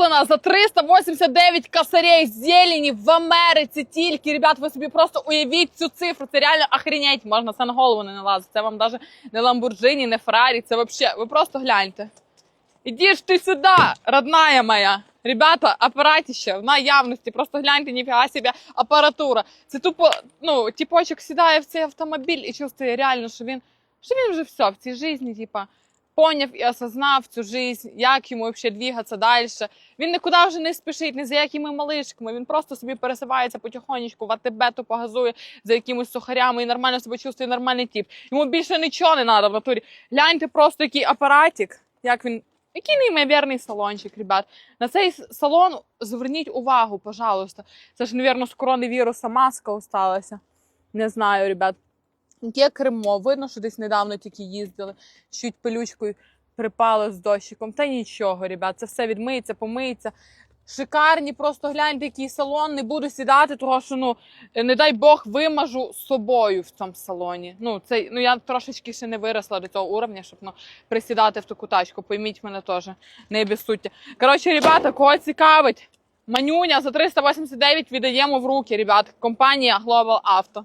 Куплена за 389 косарей зелені в Америці тільки. Ребят, ви собі просто уявіть цю цифру. Це реально охренеть. Можна це на голову не налазити. Це вам навіть не Ламборджині, не Феррарі. Це вообще. Ви просто гляньте. Іди ж ти сюди, родная моя. Ребята, апаратіще в наявності. Просто гляньте, ніфіга себе апаратура. Це тупо, ну, типочок сідає в цей автомобіль і чувствує реально, що він, що він вже все в цій житті, типа, поняв і осознав цю жизнь, як йому взагалі двигатися далі. Він нікуди вже не спішить, ні за якими малишками. Він просто собі пересувається потихонечку, в АТБ тупо газує за якимись сухарями і нормально себе чувствує нормальний тип. Йому більше нічого не треба в натурі. Гляньте просто який апаратик, як він. Який неймовірний салончик, ребят. На цей салон зверніть увагу, пожалуйста. Це ж, мабуть, з коронавіруса маска осталася. Не знаю, ребят. Яке кермо, видно, що десь недавно тільки їздили, чуть пилючкою припали з дощиком. Та нічого, ребят, це все відмиється, помиється. Шикарні, просто гляньте, який салон. Не буду сідати, тому що ну не дай Бог вимажу собою в цьому салоні. Ну це ну я трошечки ще не виросла до цього уровня, щоб ну присідати в таку тачку. Пойміть мене теж, не безсуття. Коротше, ребята, кого цікавить, манюня за 389 віддаємо в руки, ребят. Компанія Global Auto.